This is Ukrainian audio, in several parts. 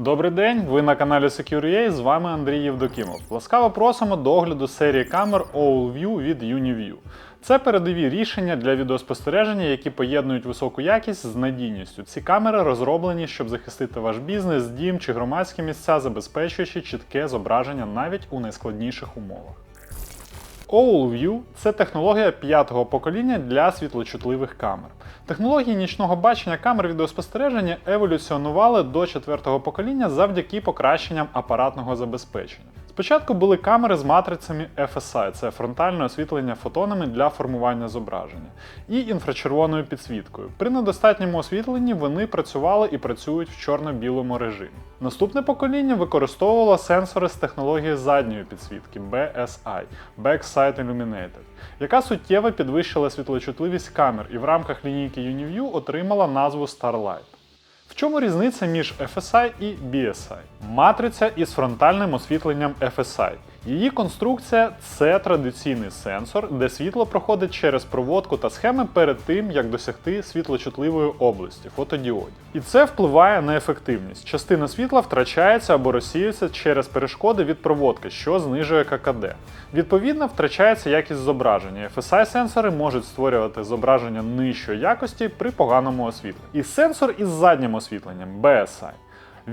Добрий день, ви на каналі Secure.ua, з вами Андрій Євдокімов. Ласкаво просимо до огляду серії камер AllView від UniView. Це передові рішення для відеоспостереження, які поєднують високу якість з надійністю. Ці камери розроблені, щоб захистити ваш бізнес, дім чи громадські місця, забезпечуючи чітке зображення навіть у найскладніших умовах. AllView – це технологія п'ятого покоління для світлочутливих камер. Технології нічного бачення камер відеоспостереження еволюціонували до четвертого покоління завдяки покращенням апаратного забезпечення. Спочатку були камери з матрицями FSI, це фронтальне освітлення фотонами для формування зображення, і інфрачервоною підсвіткою. При недостатньому освітленні вони працювали і працюють в чорно-білому режимі. Наступне покоління використовувало сенсори з технології задньої підсвітки BSI Backside Illuminated, яка суттєво підвищила світлочутливість камер і в рамках лінійки UniView отримала назву Starlight. В чому різниця між FSI і BSI? Матриця із фронтальним освітленням FSI. Її конструкція це традиційний сенсор, де світло проходить через проводку та схеми перед тим, як досягти світлочутливої області фотодіодів. І це впливає на ефективність. Частина світла втрачається або розсіюється через перешкоди від проводки, що знижує ККД. Відповідно, втрачається якість зображення. FSI-сенсори можуть створювати зображення нижчої якості при поганому освітленні. І сенсор із заднім освітленням BSI.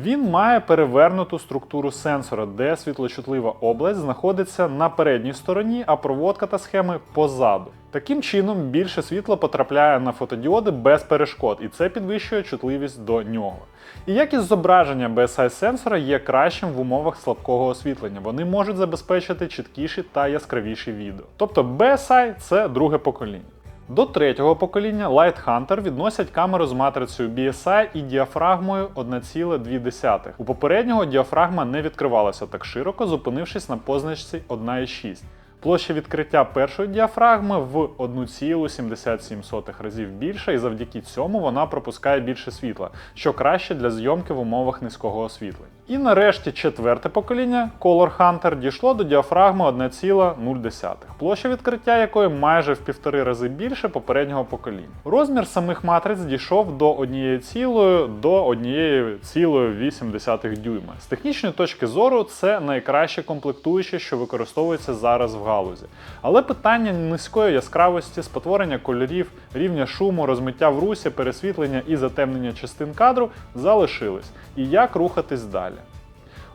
Він має перевернуту структуру сенсора, де світлочутлива область знаходиться на передній стороні, а проводка та схеми позаду. Таким чином, більше світла потрапляє на фотодіоди без перешкод, і це підвищує чутливість до нього. І якість зображення BSI сенсора є кращим в умовах слабкого освітлення. Вони можуть забезпечити чіткіші та яскравіші відео. Тобто BSI це друге покоління. До третього покоління Light Hunter відносять камеру з матрицею BSI і діафрагмою 1,2. У попереднього діафрагма не відкривалася так широко, зупинившись на позначці 1,6. Площа відкриття першої діафрагми в 1,77 разів більша, і завдяки цьому вона пропускає більше світла, що краще для зйомки в умовах низького освітлення. І нарешті четверте покоління Color Hunter дійшло до діафрагми 1,0, площа відкриття якої майже в півтори рази більше попереднього покоління. Розмір самих матриць дійшов до 1,0 до 1,8 дюйма. З технічної точки зору це найкраще комплектуюче, що використовується зараз в галузі. Але питання низької яскравості, спотворення кольорів, рівня шуму, розмиття в русі, пересвітлення і затемнення частин кадру залишились. І як рухатись далі?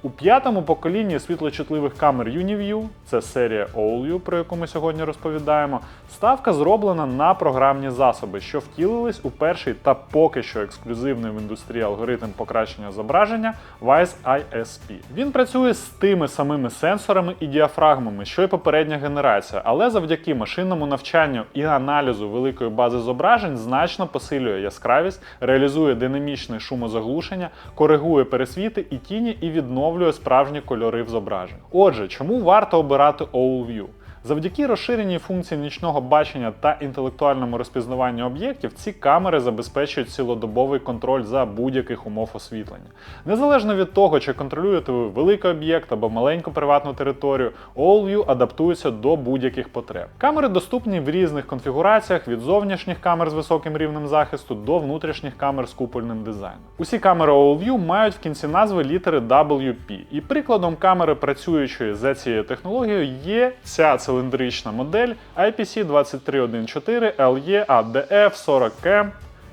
У п'ятому поколінні світлочутливих камер UniView, це серія AllView, про яку ми сьогодні розповідаємо, ставка зроблена на програмні засоби, що втілились у перший та поки що ексклюзивний в індустрії алгоритм покращення зображення Wise ISP. Він працює з тими самими сенсорами і діафрагмами, що й попередня генерація, але завдяки машинному навчанню і аналізу великої бази зображень значно посилює яскравість, реалізує динамічне шумозаглушення, коригує пересвіти і тіні і відновлює справжні кольори в зображенні. Отже, чому варто обирати AllView? Завдяки розширеній функції нічного бачення та інтелектуальному розпізнаванню об'єктів, ці камери забезпечують цілодобовий контроль за будь-яких умов освітлення. Незалежно від того, чи контролюєте ви великий об'єкт або маленьку приватну територію, AllView адаптується до будь-яких потреб. Камери доступні в різних конфігураціях від зовнішніх камер з високим рівнем захисту до внутрішніх камер з купольним дизайном. Усі камери AllView мають в кінці назви літери WP, і прикладом камери, працюючої за цією технологією, є ця циліндрична модель IPC2314 LE ADF 40M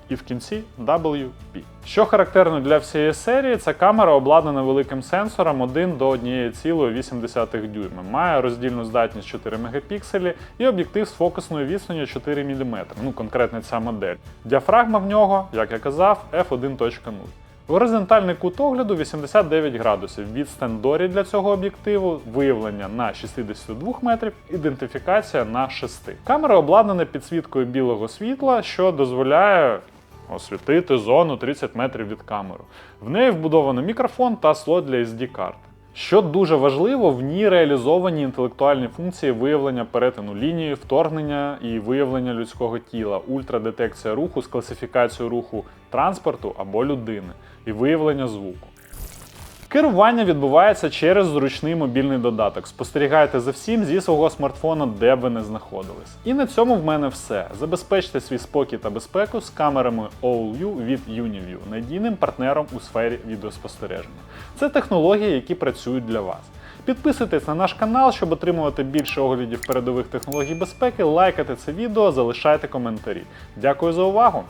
і в кінці WP. Що характерно для всієї серії, ця камера обладнана великим сенсором 1 до 1,8 дюйма, має роздільну здатність 4 мегапікселі і об'єктив з фокусною відстанню 4 мм, ну конкретно ця модель. Діафрагма в нього, як я казав, f1.0. Горизонтальний кут огляду 89 градусів. Відстань дорі для цього об'єктиву, виявлення на 62 метрів, ідентифікація на 6. Камера обладнана підсвіткою білого світла, що дозволяє освітити зону 30 метрів від камери. В неї вбудовано мікрофон та слот для SD-карт. Що дуже важливо, в ній реалізовані інтелектуальні функції виявлення перетину лінії, вторгнення і виявлення людського тіла, ультрадетекція руху з класифікацією руху транспорту або людини і виявлення звуку. Керування відбувається через зручний мобільний додаток. Спостерігайте за всім зі свого смартфона, де б ви не знаходились. І на цьому в мене все. Забезпечте свій спокій та безпеку з камерами OLView від Uniview, надійним партнером у сфері відеоспостереження. Це технології, які працюють для вас. Підписуйтесь на наш канал, щоб отримувати більше оглядів передових технологій безпеки, лайкайте це відео, залишайте коментарі. Дякую за увагу!